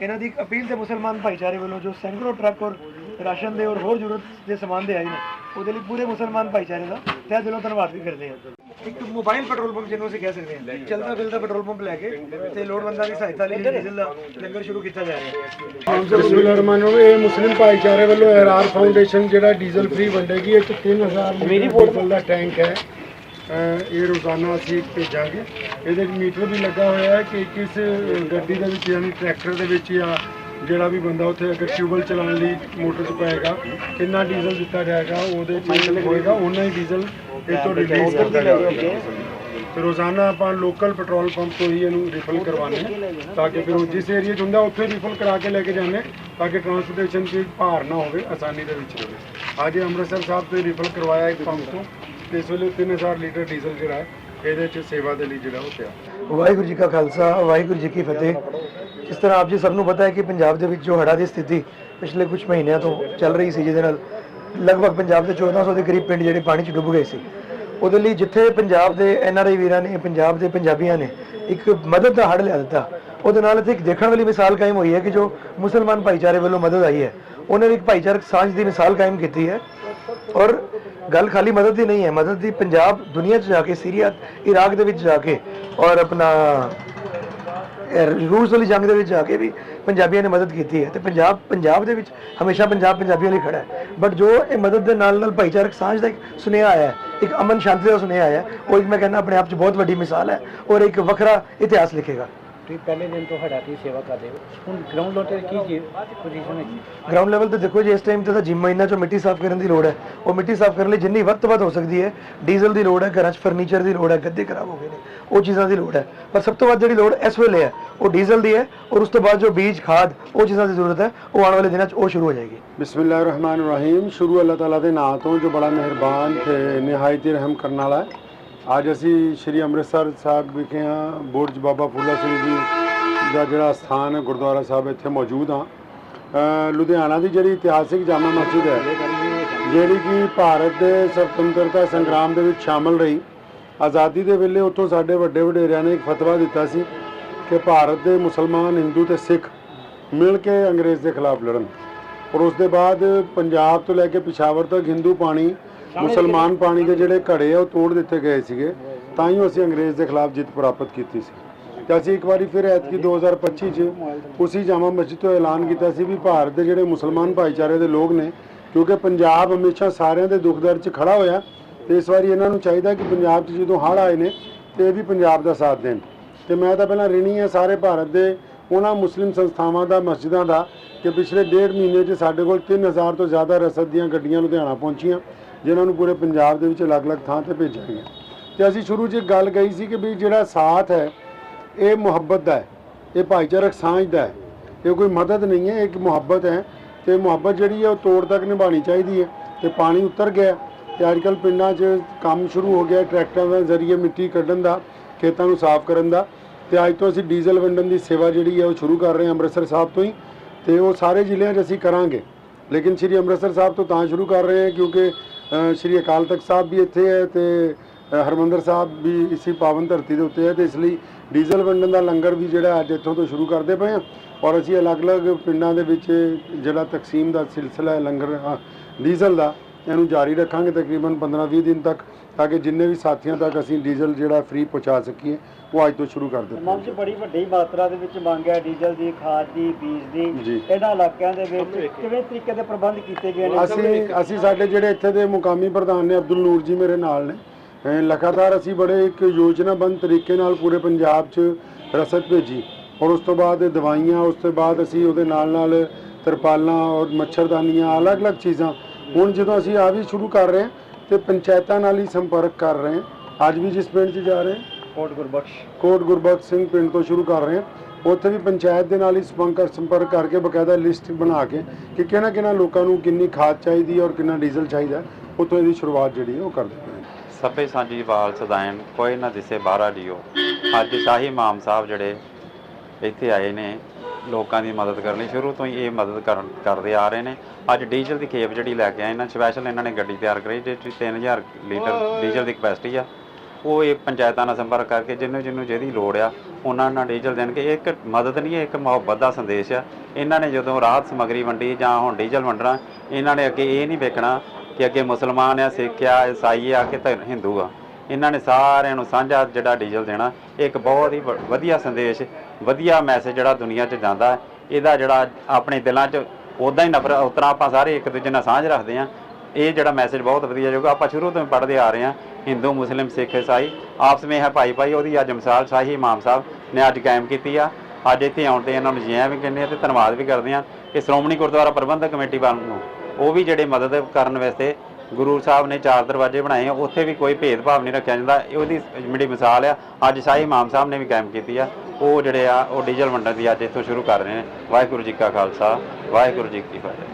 ਇਹਨਾਂ ਦੀ ਇੱਕ ਅਪੀਲ ਤੇ ਮੁਸਲਮਾਨ ਭਾਈਚਾਰੇ ਵੱਲੋਂ ਜੋ ਸੈਂਕੜੋ ਟਰੱਕ ਔਰ ਰਾਸ਼ਨ ਦੇ ਔਰ ਹੋਰ ਜ਼ਰੂਰਤ ਦੇ ਸਮਾਨ ਦੇ ਆਏ ਨੇ, ਉਹਦੇ ਲਈ ਪੂਰੇ ਮੁਸਲਮਾਨ ਭਾਈਚਾਰੇ ਦਾ ਤਹਿ ਦਿਲੋਂ ਧੰਨਵਾਦ ਵੀ ਕਰਦੇ ਹਾਂ। ਇੱਕ ਮੋਬਾਈਲ ਪੈਟਰੋਲ ਪੰਪ ਜਿਹਨੂੰ ਅਸੀਂ ਕਹਿ ਸਕਦੇ ਹਾਂ। ਚਲਦਾ ਫਿਰਦਾ ਪੈਟਰੋਲ ਪੰਪ ਲੈ ਕੇ ਤੇ ਲੋੜਵੰਦਾਂ ਦੀ ਸਹਾਇਤਾ ਲਈ ਡੀਜ਼ਲ ਦਾ ਲੰਗਰ ਸ਼ੁਰੂ ਕੀਤਾ ਜਾ ਰਿਹਾ ਹੈ। ਬਿਸਮਿਲ੍ਲਾਹਿਰਰਹਿਮਾਨਿਰਰਹੀਮ ਇਹ ਮੁਸਲਿਮ ਭਾਈਚਾਰੇ ਵੱਲੋਂ ਐਰਾਰ ਫਾਊਂਡੇਸ਼ਨ ਜਿਹੜਾ ਡੀਜ਼ਲ ਫ੍ਰੀ ਵੰਡੇਗੀ 'ਚ 3000 ਮੇਰੀ ਡੀਜ਼ਲ ਦਾ ਟੈਂਕ ਹੈ। ਇਹ ਰੋਜ਼ਾਨਾ ਅਸੀਂ ਭੇਜਾਂਗੇ। ਇਹਦੇ ਵਿੱਚ ਮੀਟਰ ਵੀ ਲੱਗਾ ਹੋਇਆ ਹੈ ਕਿ ਕਿਸ ਗੱਡੀ ਦੇ ਵਿੱਚ ਯਾਨੀ ਟਰੈਕਟਰ ਦੇ ਵਿੱਚ ਜਾਂ ਜਿਹੜਾ ਵੀ ਬੰਦਾ ਉੱਥੇ ਅਗਰ ਟਿਊਬਲ ਚਲਾਉਣ ਲਈ ਮੋਟਰ 'ਚ ਪਾਏਗਾ, ਕਿੰਨਾ ਡੀਜ਼ਲ ਦਿੱਤਾ ਜਾਏਗਾ, ਉਹਦੇ 'ਚ ਹੋਏਗਾ ਉਹਨਾਂ ਹੀ ਡੀਜ਼ਲ ਇਹ ਰਿਲੀਜ਼ ਕਰਦਾ ਜਾਏਗਾ। ਤੇ ਰੋਜ਼ਾਨਾ ਆਪਾਂ ਲੋਕਲ ਪੈਟਰੋਲ ਪੰਪ ਤੋਂ ਹੀ ਇਹਨੂੰ ਰਿਫਿਲ ਕਰਵਾਉਂਦੇ ਹਾਂ, ਤਾਂ ਕਿ ਫਿਰ ਉਹ ਜਿਸ ਏਰੀਆ 'ਚ ਹੁੰਦਾ, ਉੱਥੇ ਰਿਫਿਲ ਕਰਾ ਕੇ ਲੈ ਕੇ ਜਾਂਦੇ ਹਾਂ, ਤਾਂ ਕਿ ਟਰਾਂਸਪੋਰਟੇਸ਼ਨ 'ਚ ਭਾਰ ਨਾ ਹੋਵੇ, ਆਸਾਨੀ ਦੇ ਵਿੱਚ ਰਹੇ ਅੱਜ ਅੰਮ੍ਰਿਤਸਰ ਸਾਹਿਬ ਤੋਂ ਰਿਫਿਲ ਕਰਵਾਇਆ ਇੱਕ ਪੰਪ ਤੋਂ, ਤੇ ਇਸ ਵੇਲੇ 3000 ਲੀਟਰ ਡੀਜ਼ਲ ਜਿਹੜਾ ਇਹਦੇ 'ਚ ਸੇਵਾ ਦੇ ਲਈ ਜਿਹੜਾ ਉਹ ਪਿਆ ਵਾਹਿਗੁਰੂ ਜੀ ਕਾ ਖਾਲਸਾ, ਵਾਹਿਗੁਰੂ ਜੀ ਕੀ ਫਤਿਹ। ਜਿਸ ਤਰ੍ਹਾਂ ਆਪ ਜੀ ਸਭ ਨੂੰ ਪਤਾ ਹੈ ਕਿ ਪੰਜਾਬ ਦੇ ਵਿੱਚ ਜੋ ਹੜ੍ਹਾਂ ਦੀ ਸਥਿਤੀ ਪਿਛਲੇ ਕੁਝ ਮਹੀਨਿਆਂ ਤੋਂ ਚੱਲ ਰਹੀ ਸੀ, ਜਿਹਦੇ ਨਾਲ ਲਗਭਗ ਪੰਜਾਬ ਦੇ 1400 ਦੇ ਕਰੀਬ ਪਿੰਡ ਜਿਹੜੇ ਪਾਣੀ 'ਚ ਡੁੱਬ ਗਏ ਸੀ। ਉਹਦੇ ਲਈ ਜਿੱਥੇ ਪੰਜਾਬ ਦੇ ਐਨਆਰਆਈ ਵੀਰਾਂ ਨੇ, ਪੰਜਾਬ ਦੇ ਪੰਜਾਬੀਆਂ ਨੇ ਇੱਕ ਮਦਦ ਦਾ ਹੜ ਲਿਆ ਦਿੱਤਾ, ਉਹਦੇ ਨਾਲ ਇੱਥੇ ਇੱਕ ਦੇਖਣ ਵਾਲੀ ਮਿਸਾਲ ਕਾਇਮ ਹੋਈ ਹੈ ਕਿ ਜੋ ਮੁਸਲਮਾਨ ਭਾਈਚਾਰੇ ਵੱਲੋਂ ਮਦਦ ਆਈ ਹੈ, ਉਹਨੇ ਵੀ ਇੱਕ ਭਾਈਚਾਰਕ ਸਾਂਝ ਦੀ ਮਿਸਾਲ ਕਾਇਮ ਕੀਤੀ ਹੈ। ਔਰ ਗੱਲ ਖਾਲੀ ਮਦਦ ਦੀ ਨਹੀਂ ਹੈ। ਮਦਦ ਦੀ ਪੰਜਾਬ ਦੁਨੀਆ 'ਚ ਜਾ ਕੇ, ਸੀਰੀਆ, ਇਰਾਕ ਦੇ ਵਿੱਚ ਜਾ ਕੇ ਔਰ ਆਪਣਾ ਰੂਸ ਵਾਲੀ ਜੰਗ ਦੇ ਵਿੱਚ ਜਾ ਕੇ ਵੀ ਪੰਜਾਬੀਆਂ ਨੇ ਮਦਦ ਕੀਤੀ ਹੈ। ਤੇ ਪੰਜਾਬ ਪੰਜਾਬ ਦੇ ਵਿੱਚ ਹਮੇਸ਼ਾ ਪੰਜਾਬ ਪੰਜਾਬੀਆਂ ਲਈ ਖੜਾ ਹੈ। ਬਟ ਜੋ ਇਹ ਮਦਦ ਦੇ ਨਾਲ ਨਾਲ ਭਾਈਚਾਰਕ ਸਾਂਝ ਦਾ ਇੱਕ ਸੁਨੇਹਾ ਆਇਆ ਹੈ, ਇੱਕ ਅਮਨ ਸ਼ਾਂਤੀ ਦਾ ਸੁਨੇਹਾ ਆਇਆ ਉਹ ਇੱਕ ਮੈਂ ਕਹਿੰਦਾ ਆਪਣੇ ਆਪ 'ਚ ਬਹੁਤ ਵੱਡੀ ਮਿਸਾਲ ਹੈ ਔਰ ਇੱਕ ਵੱਖਰਾ ਇਤਿਹਾਸ ਲਿਖੇਗਾ। ਤੁਸੀਂ ਪਹਿਲੇ ਦਿਨ ਤੋਂ ਹੜਾ ਦੀ ਸੇਵਾ ਕਰਦੇ ਹੋ। ਹੁਣ ਗਰਾਊਂਡ ਲੈਵਲ ਤੇ ਕੀ ਕੀ ਪੋਜੀਸ਼ਨ ਹੈ ਗਰਾਊਂਡ ਲੈਵਲ ਤੇ ਦੇਖੋ ਜੀ ਇਸ ਟਾਈਮ ਤੇ ਤਾਂ ਜਿਮ ਮਹੀਨਾ ਚੋਂ ਮਿੱਟੀ ਸਾਫ਼ ਕਰਨ ਦੀ ਲੋੜ ਹੈ। ਉਹ ਮਿੱਟੀ ਸਾਫ਼ ਕਰਨ ਲਈ ਜਿੰਨੀ ਵੱਧ ਤੋਂ ਵੱਧ ਹੋ ਸਕਦੀ ਹੈ ਡੀਜ਼ਲ ਦੀ ਲੋੜ ਹੈ ਘਰਾਂ 'ਚ ਫਰਨੀਚਰ ਦੀ ਲੋੜ ਹੈ ਗੱਦੇ ਖਰਾਬ ਹੋ ਗਏ ਨੇ ਉਹ ਚੀਜ਼ਾਂ ਦੀ ਲੋੜ ਹੈ। ਪਰ ਸਭ ਤੋਂ ਵੱਧ ਜਿਹੜੀ ਲੋੜ ਇਸ ਵੇਲੇ ਹੈ ਉਹ ਡੀਜ਼ਲ ਦੀ ਹੈ ਔਰ ਉਸ ਤੋਂ ਬਾਅਦ ਜੋ ਬੀਜ ਖਾਦ ਉਹ ਚੀਜ਼ਾਂ ਦੀ ਜ਼ਰੂਰਤ ਹੈ ਉਹ ਆਉਣ ਵਾਲੇ ਦਿਨਾਂ 'ਚ ਉਹ ਸ਼ੁਰੂ ਹੋ ਜਾਏਗੀ। ਬਿਸਮਿਲ੍ਲਾਹਿਰਰਹਿਮਾਨਿਰਰਹੀਮ ਸ਼ੁਰੂ ਅੱਲਾਹ ਤਾਲਾ ਦੇ ਨਾਮ ਤੋਂ ਜੋ ਬੜਾ ਮਿਹਰਬਾਨ ਤੇ ਨਿਹਾਇਤ ਰਹਿਮ ਕਰਨ ਵਾਲਾ ਹੈ। ਅੱਜ ਅਸੀਂ ਸ਼੍ਰੀ ਅੰਮ੍ਰਿਤਸਰ ਸਾਹਿਬ ਵਿਖੇ ਹਾਂ, ਬੁਰਜ ਬਾਬਾ ਫੂਲਾ ਸਿੰਘ ਜੀ ਦਾ ਜਿਹੜਾ ਸਥਾਨ ਹੈ, ਗੁਰਦੁਆਰਾ ਸਾਹਿਬ ਇੱਥੇ ਮੌਜੂਦ ਹਾਂ। ਲੁਧਿਆਣਾ ਦੀ ਜਿਹੜੀ ਇਤਿਹਾਸਿਕ ਜਾਮਾ ਮਸਜਿਦ ਹੈ, ਜਿਹੜੀ ਕਿ ਭਾਰਤ ਦੇ ਸੁਤੰਤਰਤਾ ਸੰਗਰਾਮ ਦੇ ਵਿੱਚ ਸ਼ਾਮਲ ਰਹੀ। ਆਜ਼ਾਦੀ ਦੇ ਵੇਲੇ ਉੱਥੋਂ ਸਾਡੇ ਵੱਡੇ ਵਡੇਰਿਆਂ ਨੇ ਇੱਕ ਫਤਵਾ ਦਿੱਤਾ ਸੀ ਕਿ ਭਾਰਤ ਦੇ ਮੁਸਲਮਾਨ, ਹਿੰਦੂ ਤੇ ਸਿੱਖ ਮਿਲ ਕੇ ਅੰਗਰੇਜ਼ ਦੇ ਖਿਲਾਫ ਲੜਨ। ਔਰ ਉਸ ਦੇ ਬਾਅਦ ਪੰਜਾਬ ਤੋਂ ਲੈ ਕੇ ਪਿਸ਼ਾਵਰ ਤੱਕ ਹਿੰਦੂ ਪਾਣੀ ਮੁਸਲਮਾਨ ਪਾਣੀ ਦੇ ਜਿਹੜੇ ਘੜੇ ਆ, ਉਹ ਤੋੜ ਦਿੱਤੇ ਗਏ ਸੀਗੇ। ਤਾਂ ਹੀ ਅਸੀਂ ਅੰਗਰੇਜ਼ ਦੇ ਖਿਲਾਫ ਜਿੱਤ ਪ੍ਰਾਪਤ ਕੀਤੀ ਸੀ। ਤੇ ਅਸੀਂ ਇੱਕ ਵਾਰੀ ਫਿਰ ਐਤਕੀ 2025 ਚ ਉਸੇ ਜਾਮਾ ਮਸਜਿਦ ਤੋਂ ਐਲਾਨ ਕੀਤਾ ਸੀ ਵੀ ਭਾਰਤ ਦੇ ਜਿਹੜੇ ਮੁਸਲਮਾਨ ਭਾਈਚਾਰੇ ਦੇ ਲੋਕ ਨੇ, ਕਿਉਂਕਿ ਪੰਜਾਬ ਹਮੇਸ਼ਾ ਸਾਰਿਆਂ ਦੇ ਦੁੱਖ ਦਰਦ 'ਚ ਖੜਾ ਹੋਇਆ, ਤੇ ਇਸ ਵਾਰੀ ਇਹਨਾਂ ਨੂੰ ਚਾਹੀਦਾ ਕਿ ਪੰਜਾਬ 'ਚ ਜਦੋਂ ਹੜ੍ਹ ਆਏ ਨੇ, ਤੇ ਇਹ ਵੀ ਪੰਜਾਬ ਦਾ ਸਾਥ ਦੇਣ। ਤੇ ਮੈਂ ਤਾਂ ਪਹਿਲਾਂ ਰਿਣੀ ਹਾਂ ਸਾਰੇ ਭਾਰਤ ਦੇ ਉਹਨਾਂ ਮੁਸਲਿਮ ਸੰਸਥਾਵਾਂ ਦਾ, ਮਸਜਿਦਾਂ ਦਾ, ਕਿ ਪਿਛਲੇ ਡੇਢ ਮਹੀਨੇ 'ਚ ਸਾਡੇ ਕੋਲ 3000 ਤੋਂ ਜ਼ਿਆਦਾ ਰਸਦ ਦੀਆਂ ਗੱਡੀਆਂ ਲੁਧਿਆਣਾ ਪਹੁੰਚੀਆਂ। ਜਿਨ੍ਹਾਂ ਨੂੰ ਪੂਰੇ ਪੰਜਾਬ ਦੇ ਵਿੱਚ ਅਲੱਗ-ਅਲੱਗ ਥਾਂ ਤੇ ਭੇਜਿਆ ਗਿਆ। ਤੇ ਅਸੀਂ ਸ਼ੁਰੂ 'ਚ ਗੱਲ ਕਹੀ ਸੀ ਕਿ ਵੀ ਜਿਹੜਾ ਸਾਥ ਹੈ, ਇਹ ਮੁਹੱਬਤ ਦਾ ਹੈ, ਇਹ ਭਾਈਚਾਰਕ ਸਾਂਝ ਦਾ ਹੈ। ਇਹ ਕੋਈ ਮਦਦ ਨਹੀਂ ਹੈ, ਇਹ ਇੱਕ ਮੁਹੱਬਤ ਹੈ। ਤੇ ਮੁਹੱਬਤ ਜਿਹੜੀ ਹੈ, ਉਹ ਤੋੜ ਤੱਕ ਨਿਭਾਣੀ ਚਾਹੀਦੀ ਹੈ। ਤੇ ਪਾਣੀ ਉਤਰ ਗਿਆ। ਤੇ ਅੱਜ ਕੱਲ ਪਿੰਡਾਂ 'ਚ ਕੰਮ ਸ਼ੁਰੂ ਹੋ ਗਿਆ ਟਰੈਕਟਰਾਂ ਦੇ ਜ਼ਰੀਏ ਮਿੱਟੀ ਕੱਢਣ ਦਾ, ਖੇਤਾਂ ਨੂੰ ਸਾਫ਼ ਕਰਨ ਦਾ। ਤੇ ਅੱਜ ਤੋਂ ਅਸੀਂ ਡੀਜ਼ਲ ਵੰਡਣ ਦੀ ਸੇਵਾ ਜਿਹੜੀ ਹੈ, ਉਹ ਸ਼ੁਰੂ ਕਰ ਰਹੇ ਹਾਂ ਅੰਮ੍ਰਿਤਸਰ ਸਾਹਿਬ ਤੋਂ ਹੀ। ਤੇ ਉਹ ਸਾਰੇ ਜ਼ਿਲ੍ਹਿਆਂ 'ਚ ਅਸੀਂ ਕਰਾਂਗੇ। ਲੇਕਿਨ ਸ੍ਰੀ ਅੰਮ੍ਰਿਤਸਰ ਸਾਹਿਬ ਤੋਂ ਤਾਂ ਸ਼ੁਰੂ ਕਰ ਰਹੇ ਹਾਂ ਕਿਉਂਕਿ ਸ੍ਰੀ ਅਕਾਲ ਤਖਤ ਸਾਹਿਬ ਵੀ ਇੱਥੇ ਹੈ ਤੇ ਅ, ਹਰਮੰਦਰ ਸਾਹਿਬ ਵੀ ਇਸੇ ਪਾਵਨ ਧਰਤੀ ਦੇ ਉੱਤੇ ਹੈ ਤੇ ਇਸ ਲਈ ਡੀਜ਼ਲ ਵੰਡਣ ਦਾ ਲੰਗਰ ਵੀ ਜਿਹੜਾ ਅੱਜ ਇੱਥੋਂ ਤੋਂ ਸ਼ੁਰੂ ਕਰਦੇ ਪਏ ਹਾਂ ਔਰ ਅਸੀਂ ਅਲੱਗ-ਅਲੱਗ ਪਿੰਡਾਂ ਦੇ ਵਿੱਚ ਜਿਹੜਾ ਤਕਸੀਮ ਦਾ ਸਿਲਸਿਲਾ ਹੈ ਲੰਗਰ ਡੀਜ਼ਲ ਦਾ ਇਹਨੂੰ ਜਾਰੀ ਰੱਖਾਂਗੇ ਤਕਰੀਬਨ 15-20 ਦਿਨ ਤੱਕ ਤਾਂ ਕਿ ਜਿੰਨੇ ਵੀ ਸਾਥੀਆਂ ਤੱਕ ਅਸੀਂ ਡੀਜ਼ਲ ਜਿਹੜਾ ਫ੍ਰੀ ਪਹੁੰਚਾ ਸਕੀਏ ਉਹ ਅੱਜ ਤੋਂ ਸ਼ੁਰੂ ਕਰ ਦਿੱਤਾ। ਮੰਗ 'ਚ ਬੜੀ ਵੱਡੀ ਮਾਤਰਾ ਦੇ ਵਿੱਚ ਮੰਗ ਹੈ ਡੀਜ਼ਲ ਦੀ ਖਾਦ ਦੀ ਬੀਜ ਦੀ। ਇਹਨਾਂ ਇਲਾਕਿਆਂ ਦੇ ਵਿੱਚ ਕਿਵੇਂ ਤਰੀਕੇ ਦੇ ਪ੍ਰਬੰਧ ਕੀਤੇ ਗਏ ਨੇ? ਅਸੀਂ ਅਸੀਂ ਸਾਡੇ ਜਿਹੜੇ ਇੱਥੇ ਦੇ ਮੁਕਾਮੀ ਪ੍ਰਧਾਨ ਨੇ ਅਬਦੁਲ ਨੂਰ ਜੀ ਮੇਰੇ ਨਾਲ ਨੇ। ਲਗਾਤਾਰ ਅਸੀਂ ਬੜੇ ਇੱਕ ਯੋਜਨਾਬੰਦ ਤਰੀਕੇ ਨਾਲ ਪੂਰੇ ਪੰਜਾਬ 'ਚ ਰਸਦ ਭੇਜੀ। ਔਰ ਉਸ ਤੋਂ ਬਾਅਦ ਦਵਾਈਆਂ ਉਸ ਤੋਂ ਬਾਅਦ ਅਸੀਂ ਉਹਦੇ ਨਾਲ ਨਾਲ ਤਰਪਾਲਾਂ ਔਰ ਮੱਛਰਦਾਨੀਆਂ ਅਲੱਗ-ਅਲੱਗ ਚੀਜ਼ਾਂ। ਹੁਣ ਜਦੋਂ ਅਸੀਂ ਆ ਵੀ ਸ਼ੁਰੂ ਕਰ ਰਹੇ ਹਾਂ ਤੇ ਪੰਚਾਇਤਾਂ ਨਾਲ ਹੀ ਸੰਪਰਕ ਕਰ ਰਹੇ ਹਾਂ। ਅੱਜ ਵੀ ਜਿਸ ਪਿੰਡ 'ਚ ਜਾ ਰਹੇ ਹਾਂ ਕੋਟ ਗੁਰਬਖਸ਼। ਕੋਟ ਗੁਰਬਖਸ਼ ਸਿੰਘ ਪਿੰਡ ਤੋਂ ਸ਼ੁਰੂ ਕਰ ਰਹੇ ਹਾਂ। ਉੱਥੇ ਵੀ ਪੰਚਾਇਤ ਦੇ ਨਾਲ ਹੀ ਸੰਪਰਕ ਸੰਪਰਕ ਕਰਕੇ ਬਕਾਇਦਾ ਲਿਸਟ ਬਣਾ ਕੇ ਕਿ ਕਿਹਨਾਂ ਕਿਹਨਾਂ ਲੋਕਾਂ ਨੂੰ ਕਿੰਨੀ ਖਾਦ ਚਾਹੀਦੀ ਹੈ ਔਰ ਕਿੰਨਾ ਡੀਜ਼ਲ ਚਾਹੀਦਾ ਹੈ, ਉੱਥੋਂ ਇਹਦੀ ਸ਼ੁਰੂਆਤ ਜਿਹੜੀ ਹੈ ਉਹ ਕਰ ਦਿੱਤੀ ਹੈ ਸਭੇ ਸਾਂਝੀ ਵਾਲ ਸਦਾਇਨ ਕੋਈ ਨਾ ਦਿਸੇ ਬਾਹਰਾ ਲਿਓ ਅੱਜ ਸ਼ਾਹੀ ਇਮਾਮ ਸਾਹਿਬ ਜਿਹੜੇ ਇੱਥੇ ਆਏ ਨੇ ਲੋਕਾਂ ਦੀ ਮਦਦ ਕਰਨ ਲਈ ਸ਼ੁਰੂ ਤੋਂ ਹੀ ਇਹ ਮਦਦ ਕਰਨ ਕਰਦੇ ਆ ਰਹੇ ਨੇ। ਅੱਜ ਡੀਜ਼ਲ ਦੀ ਖੇਪ ਜਿਹੜੀ ਲੈ ਕੇ ਆਏ ਇਹਨਾਂ ਸਪੈਸ਼ਲ ਇਹਨਾਂ ਨੇ ਗੱਡੀ ਤਿਆਰ ਕਰਾਈ ਜਿਸ 'ਚ 3000 ਲੀਟਰ ਡੀਜ਼ਲ ਦੀ ਕਪੈਸਿਟੀ ਆ। ਉਹ ਇਹ ਪੰਚਾਇਤਾਂ ਨਾਲ ਸੰਪਰਕ ਕਰਕੇ ਜਿਹਨੂੰ ਜਿਹਨੂੰ ਜਿਹਦੀ ਲੋੜ ਆ ਉਹਨਾਂ ਨਾਲ ਡੀਜ਼ਲ ਦੇਣਗੇ ਇਹ ਇੱਕ ਮਦਦ ਨਹੀਂ ਹੈ ਇੱਕ ਮੁਹੱਬਤ ਦਾ ਸੰਦੇਸ਼ ਆ। ਇਹਨਾਂ ਨੇ ਜਦੋਂ ਰਾਹਤ ਸਮੱਗਰੀ ਵੰਡੀ ਜਾਂ ਹੁਣ ਡੀਜ਼ਲ ਵੰਡਣਾ ਇਹਨਾਂ ਨੇ ਅੱਗੇ ਇਹ ਨਹੀਂ ਵੇਖਣਾ ਕਿ ਅੱਗੇ ਮੁਸਲਮਾਨ ਆ ਸਿੱਖ ਆ ਈਸਾਈ ਆ ਕਿ ਤਾਂ ਹਿੰਦੂ ਆ। ਇਹਨਾਂ ਨੇ ਸਾਰਿਆਂ ਨੂੰ ਸਾਂਝਾ ਜਿਹੜਾ ਡੀਜ਼ਲ ਦੇਣਾ ਇਹ ਇੱਕ ਬਹੁਤ ਹੀ ਵ- ਵਧੀਆ ਸੰਦੇਸ਼, ਵਧੀਆ ਮੈਸੇਜ ਜਿਹੜਾ ਦੁਨੀਆ 'ਚ ਜਾਂਦਾ ਹੈ। ਇਹਦਾ ਜਿਹੜਾ ਆਪਣੇ ਦਿਲਾਂ 'ਚ ਉਦਾਂ ਹੀ ਨਫ਼ਰਤ ਉਤਰਾ ਆਪਾਂ ਸਾਰੇ ਇੱਕ ਦੂਜੇ ਨਾਲ ਸਾਂਝ ਰੱਖਦੇ ਹਾਂ। ਇਹ ਜਿਹੜਾ ਮੈਸੇਜ ਬਹੁਤ ਵਧੀਆ ਜੋਗਾ, ਆਪਾਂ ਸ਼ੁਰੂ ਤੋਂ ਹੀ ਪੜ੍ਹਦੇ ਆ ਰਹੇ ਹਾਂ। ਹਿੰਦੂ, ਮੁਸਲਿਮ, ਸਿੱਖ, ਇਸਾਈ ਆਪਸ ਵਿੱਚ ਹੈ ਭਾਈ ਭਾਈ, ਉਹਦੀ ਅੱਜ ਮਿਸਾਲ ਸ਼ਾਹੀ ਇਮਾਮ ਸਾਹਿਬ ਨੇ ਅੱਜ ਕਾਇਮ ਕੀਤੀ ਆ। ਅੱਜ ਇੱਥੇ ਆਉਣ ਤੇ ਇਹਨਾਂ ਨੂੰ ਜੀਆਂ ਵੀ ਕਹਿੰਦੇ ਆ ਤੇ ਧੰਨਵਾਦ ਵੀ ਕਰਦੇ ਆ ਕਿ ਸ਼੍ਰੋਮਣੀ ਗੁਰਦੁਆਰਾ ਪ੍ਰਬੰਧਕ ਕਮੇਟੀ ਵੱਲੋਂ ਉਹ ਵੀ ਜਿਹੜੇ ਮਦਦ ਕਰਨ ਵਾਸਤੇ ਗੁਰੂ ਸਾਹਿਬ ਨੇ ਚਾਰ ਦਰਵਾਜ਼ੇ ਬਣਾਏ ਆ, ਉੱਥੇ ਵੀ ਕੋਈ ਭੇਦਭਾਵ ਨਹੀਂ ਰੱਖਿਆ ਜਾਂਦਾ। ਇਹ ਉਹਦੀ ਜਿਹੜੀ ਮਿਸਾਲ ਆ, ਅੱਜ ਸ਼ਾਹੀ ਇਮਾਮ ਸਾਹਿਬ ਨੇ ਵੀ ਕਾਇਮ ਕੀਤੀ ਆ। ਉਹ ਜਿਹੜੇ ਆ, ਉਹ ਡੀਜ਼ਲ ਵੰਡਣ ਦੀ ਅੱਜ ਇੱਥੋਂ ਸ਼ੁਰੂ ਕਰ ਰਹੇ ਨੇ। ਵਾਹਿਗੁਰੂ ਜੀ ਕਾ ਖਾਲਸਾ, ਵਾਹਿਗੁਰੂ ਜੀ ਕੀ ਫਤਿਹ।